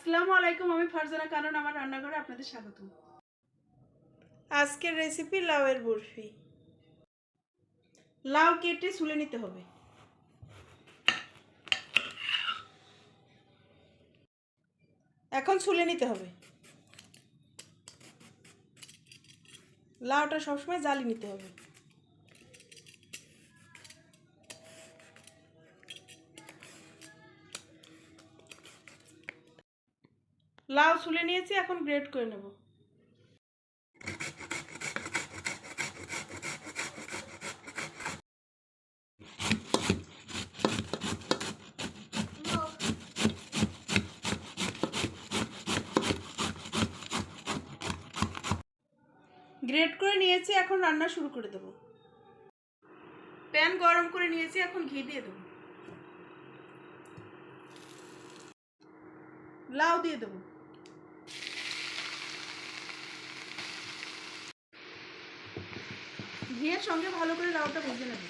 আসসালামু আলাইকুম, আমি ফারজানা কারণ আমার রান্নাঘরে আপনাদের স্বাগত আজকের রেসিপি লাউয়ের বরফি। লাউ কেটে ছুলে নিতে হবে। এখন ছুলে নিতে হবে। লাউটা সবসময় জালি নিতে হবে। লাউ ছুলে নিয়েছি, এখন গ্রেট করে নেব। গ্রেট করে নিয়েছি, এখন রান্না শুরু করে দেব। প্যান গরম করে নিয়েছি, এখন ঘি দিয়ে দেবো। লাউ দিয়ে দেবো। ঘিয়ের সঙ্গে ভালো করে লাউটা ভেজে নেব।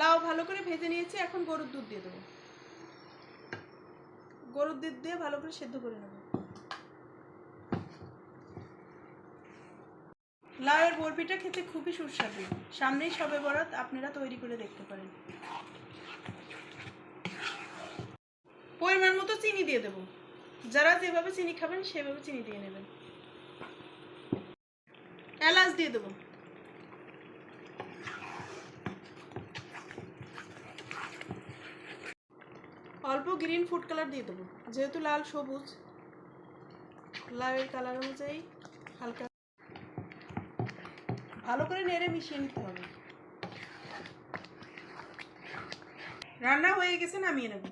লাউ ভালো করে ভেজে নিয়েছি, এখন গরুর দুধ দিয়ে দেবো। গরুর দুধ দিয়ে ভালো করে সেদ্ধ করে নেব। লাউয়ের বরফিটা খেতে খুবই সুস্বাদু। সামনেই সবে বরাত, আপনারা তৈরি করে দেখতে পারেন। পরিমাণ মতো চিনি দিয়ে দেবো। যারা যেভাবে চিনি খাবেন, সেভাবে চিনি দিয়ে নেবেন। এলাচ দিয়ে দেবো। অল্প গ্রিন ফুড কালার দিয়ে দেবো। যেহেতু লাল, সবুজ লাউয়ের কালার অনুযায়ী হালকা। ভালো করে নেড়ে মিশিয়ে নিতে হবে। রান্না হয়ে গেছে, নামিয়ে নেব।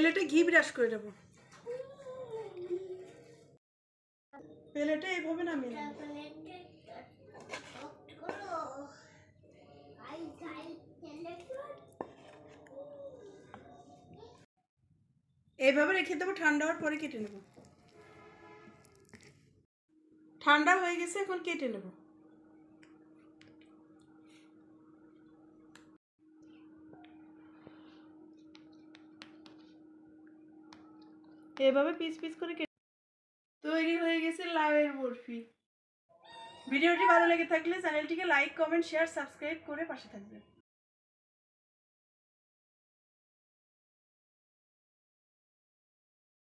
প্লেটে ঘি ব্রাশ করে দেব প্লেটে এইভাবে নামিয়ে এইভাবে রেখে দেবো, ঠান্ডা হওয়ার পরে কেটে নেব। ঠান্ডা হয়ে গেছে, এখন কেটে নেব। এভাবে পিস পিস করে কেটে তৈরি হয়ে গেছে লাউয়ের বরফি। ভিডিওটি ভালো লেগে থাকলে চ্যানেলটিকে লাইক, কমেন্ট, শেয়ার, সাবস্ক্রাইব করে পাশে থাকবেন।